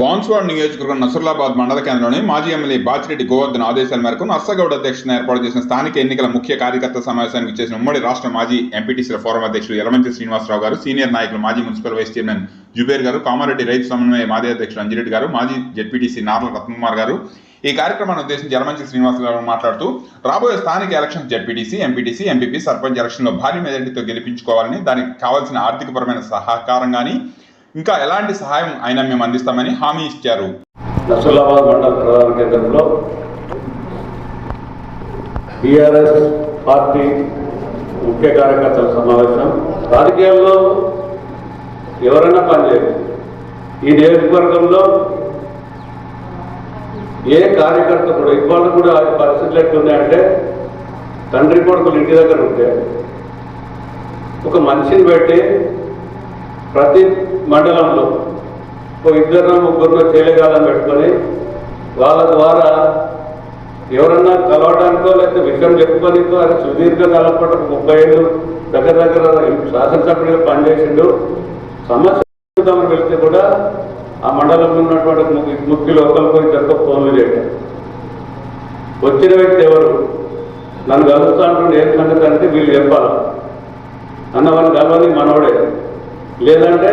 బాన్స్వాడ్ నియోజకవర్గం నసరులాబాద్ మండల కేంద్రంలోని మాజీ ఎమ్మెల్యే బాచిరెడ్డి గోవర్ధన్ ఆదేశాల మేరకు నర్సగౌడ్ అధ్యక్షతన ఏర్పాటు చేసిన స్థానిక ఎన్నికల ముఖ్య కార్యకర్త సమావేశానికి చేసిన ఉమ్మడి రాష్ట్ర మాజీ ఎంపీటీసీల ఫోరం అధ్యక్షుడు యలమంచి శ్రీనివాసరావు గారు సీనియర్ నాయకులు మాజీ మున్సిపల్ వైస్ చైర్మన్ జుబేర్ గారు కామారెడ్డి రైతు సమన్వయ మాజీ అధ్యక్షుడు అంజిరెడ్డి గారు మాజీ జెడ్పీటీసీ నార్ల రత్నకుమార్ గారు. ఈ కార్యక్రమాన్ని ఉద్దేశించి యలమంచి శ్రీనివాసరావు మాట్లాడుతూ రాబోయే స్థానిక election ZPTC MPTC MPP sarpanch ఎలక్షన్లో భారీ మెజారిటీతో గెలిపించుకోవాలని దానికి కావాల్సిన ఆర్థికపరమైన సహకారం కానీ ఇంకా ఎలాంటి సహాయం అయినా మేము అందిస్తామని హామీ ఇచ్చారు. నసులాబాద్ మండల ప్రధాన కేంద్రంలో బీఆర్ఎస్ పార్టీ ముఖ్య కార్యకర్తల సమావేశం. రాజకీయాల్లో ఎవరైనా పనిచేయరు ఈ నియోజకవర్గంలో ఏ కార్యకర్త కూడా ఇవాళ కూడా పరిస్థితులు ఎట్లున్నాయంటే తండ్రి కొడుకులు ఇంటి దగ్గర ఉంటే ఒక మనిషిని పెట్టి ప్రతి మండలంలో ఒక ఇద్దరు ముగ్గురు చేయలేగాలని పెట్టుకొని వాళ్ళ ద్వారా ఎవరన్నా కలవడానికో లేకపోతే విషయం చెప్పుకోనికో అది సుదీర్ఘ కలపట ముప్పై ఏళ్ళు దగ్గర దగ్గర శాసనసభ్యుడిగా పనిచేసిండు. సమస్య వెళ్తే కూడా ఆ మండలంలో ఉన్నటువంటి ముఖ్య ముఖ్యులు ఒకరికో ఫోన్లు చేయడం. వచ్చిన వ్యక్తి ఎవరు? నన్ను కలుస్తా అంటుండే ఏం సంగతి అంటే వీళ్ళు చెప్పాలి? అన్న వాడిని కలవని మనవడే. లేదంటే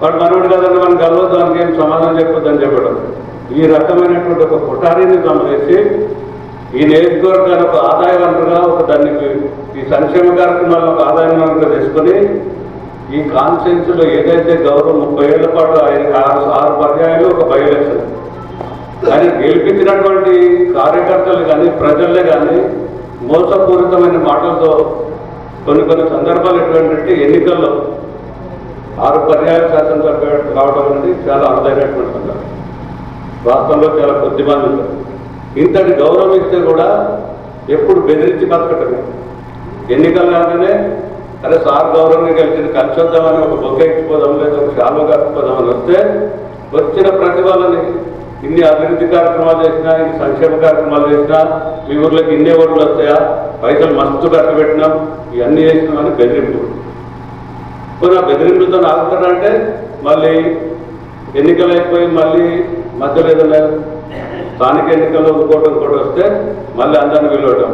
వాడు మనవడు కదన్న మనం కలవద్దు దానికి ఏం సమాధానం చెప్పొద్దని చెప్పడం. ఈ రకమైనటువంటి ఒక కుటారిని గమనించి ఈ నియోజకవర్గాన్ని ఒక ఆదాయ వనరుగా ఒక దానికి ఈ సంక్షేమ కార్యక్రమాల్లో ఒక ఆదాయ వనరుగా తీసుకొని ఈ కాన్ఫరెన్స్లో ఏదైతే గౌరవం ముప్పై ఏళ్ళ పాటు ఆయన ఆరు ఆరు పర్యాయాలు ఒక బై ఎలక్షన్ ఆయన గెలిపించినటువంటి కార్యకర్తలు కానీ ప్రజలే కానీ మోసపూరితమైన మాటలతో కొన్ని కొన్ని సందర్భాలు ఎటువంటి ఎన్నికల్లో ఆరు పర్యాయ శాసనసభ కావడం అనేది చాలా అరుదైనటువంటి రాష్ట్రంలో చాలా కొద్ది మంది ఉంటారు ఇంతటి గౌరవం ఇస్తే కూడా ఎప్పుడు బెదిరించి బతకటమే. ఎన్నికలు కాగానే అరే సార్ గౌరవంగా గెలిచింది కలిసి వద్దామని ఒక బొగ్గ ఇచ్చిపోదాం లేదా ఒక షాలు కట్టుకోదామని వస్తే వచ్చిన ప్రతి వాళ్ళని ఇన్ని అభివృద్ధి కార్యక్రమాలు చేసినా ఇన్ని సంక్షేమ కార్యక్రమాలు చేసినా మీ ఊర్లోకి ఇన్ని ఓట్లు వస్తాయా? పైసలు మస్తు ఖర్చు పెట్టినాం ఇవన్నీ చేసినామని బెదిరింపు. కొన్ని ఆ బెదిరింపులతో ఆగుతారంటే మళ్ళీ ఎన్నికలు అయిపోయి మళ్ళీ మధ్యలో ఏదైనా స్థానిక ఎన్నికల్లో ఇంకోటి కూడా వస్తే మళ్ళీ అందరిని వెళ్ళడం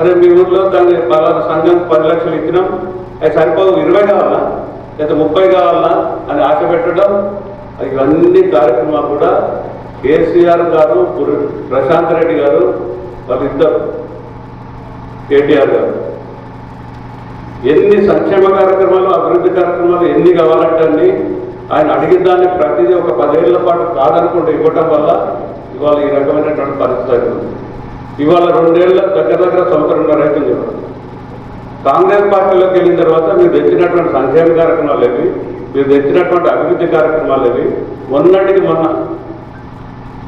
అరే మీ ఊర్లో దాన్ని పలానా సంఘానికి పది లక్షలు ఇచ్చినాం. అది సరిపోదు ఇరవై కావాలా? లేదా ముప్పై కావాలా? అని ఆశ పెట్టడం. ఇవన్నీ కార్యక్రమాలు కూడా కేసీఆర్ గారు ప్రశాంత్ రెడ్డి గారు వాళ్ళిద్దరు కేటీఆర్ గారు. ఎన్ని సంక్షేమ కార్యక్రమాలు అభివృద్ధి ఎన్ని కావాలంటండి. ఆయన అడిగిన దాన్ని ప్రతిదీ ఒక పదేళ్ళ పాటు కాదనుకుంటూ ఇవ్వటం వల్ల ఇవాళ ఈ రకమైనటువంటి పరిస్థితి ఇవాళ రెండేళ్ళ దగ్గర దగ్గర సంవత్సరంగా రైతులు కాంగ్రెస్ పార్టీలోకి వెళ్ళిన తర్వాత మీరు తెచ్చినటువంటి సంక్షేమ కార్యక్రమాలు ఏవి? మీరు తెచ్చినటువంటి అభివృద్ధి కార్యక్రమాలు ఏవి? మొన్నటికి మొన్న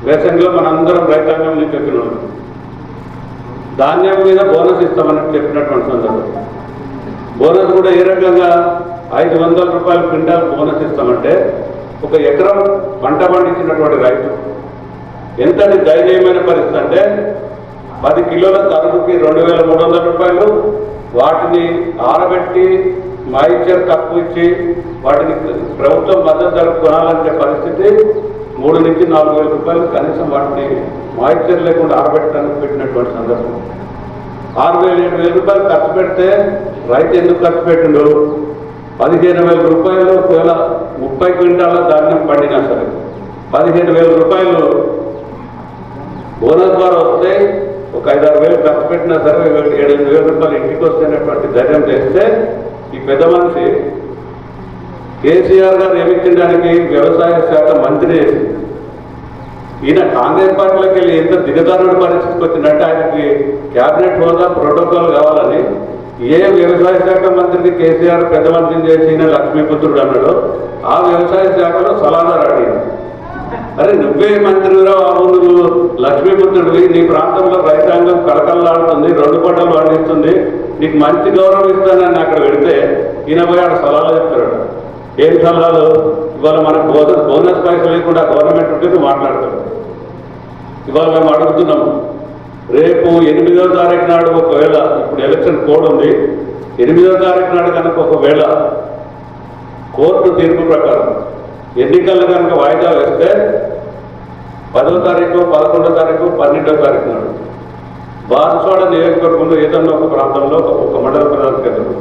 రేషన్లో మనందరం రైతాంగం నుంచి చెప్పినాం. ధాన్యం మీద బోనస్ ఇస్తామని చెప్పినటువంటి సందర్భం. బోనస్ కూడా ఏ రకంగా ఐదు వందల రూపాయల క్వింటాల్ బోనస్ ఇస్తామంటే ఒక ఎకరం పంట పండించినటువంటి రైతు ఎంతటి దయనీయమైన పరిస్థితి అంటే పది కిలోల తరుగుకి రెండు వేల మూడు వందల రూపాయలు వాటిని ఆరబెట్టి మాయిచర్ తక్కువ ఇచ్చి వాటిని ప్రభుత్వం మద్దతు ధర కొనాలంటే పరిస్థితి మూడు నుంచి నాలుగు వేల రూపాయలు కనీసం వాటిని మాయిచర్ లేకుండా ఆరబెట్టడానికి పెట్టినటువంటి సందర్భం. ఆరు వేల ఏడు వేల రూపాయలు ఖర్చు పెడితే రైతు ఎందుకు ఖర్చు పెట్టిండు? పదిహేను వేల రూపాయలు ఒకవేళ ముప్పై క్వింటాల ధాన్యం పండినా సరే పదిహేను వేల రూపాయలు బోనస్ ద్వారా వస్తే ఒక ఐదారు వేలు ఖర్చు పెట్టినా సరే ఏడెనిమిది వేల రూపాయలు ఇంటికి వస్తేనటువంటి ధైర్యం చేస్తే ఈ పెద్ద మనిషి కేసీఆర్ గారు నియమించడానికి వ్యవసాయ శాఖ మంత్రి చేసింది ఈయన కాంగ్రెస్ పార్టీలోకి వెళ్ళి ఎంత దిగదారుడు పరిస్థితికి వచ్చినట్టు ఆయనకి క్యాబినెట్ హోదా ప్రోటోకాల్ కావాలని ఏ వ్యవసాయ శాఖ మంత్రిని కేసీఆర్ పెద్ద మంత్రిని చేసి లక్ష్మీపుత్రుడు అన్నాడు ఆ వ్యవసాయ శాఖలో సలహాదారు అడిగింది అరే నువ్వే మంత్రిరా బాబు నువ్వు లక్ష్మీపుత్రుడివి నీ ప్రాంతంలో రైతాంగం కడకల్లాడుతుంది రెండు పంటలు పండిస్తుంది నీకు మంచి గౌరవం ఇస్తానని అక్కడ పెడితే ఈయన పోయి ఆడ సలహాలు చెప్తాడు ఏం సలహాలు? ఇవాళ మనకు బోనస్ బోనస్ పైసలు లేకుండా గవర్నమెంట్ ఉంటే మాట్లాడతాడు ఇవాళ మేము అడుగుతున్నాము రేపు ఎనిమిదో తారీఖు నాడు ఒకవేళ ఇప్పుడు ఎలక్షన్ కోడ్ ఉంది ఎనిమిదో తారీఖు నాడు కనుక ఒకవేళ కోర్టు తీర్పు ప్రకారం ఎన్నికలు కనుక వాయిదా వేస్తే పదో తారీఖు పదకొండో తారీఖు పన్నెండో తారీఖు నాడు. బాన్స్వాడ నియోజకవర్గంలో ఏదన్నా ఒక ప్రాంతంలో ఒక- మండల ప్రధాన కేంద్రంలో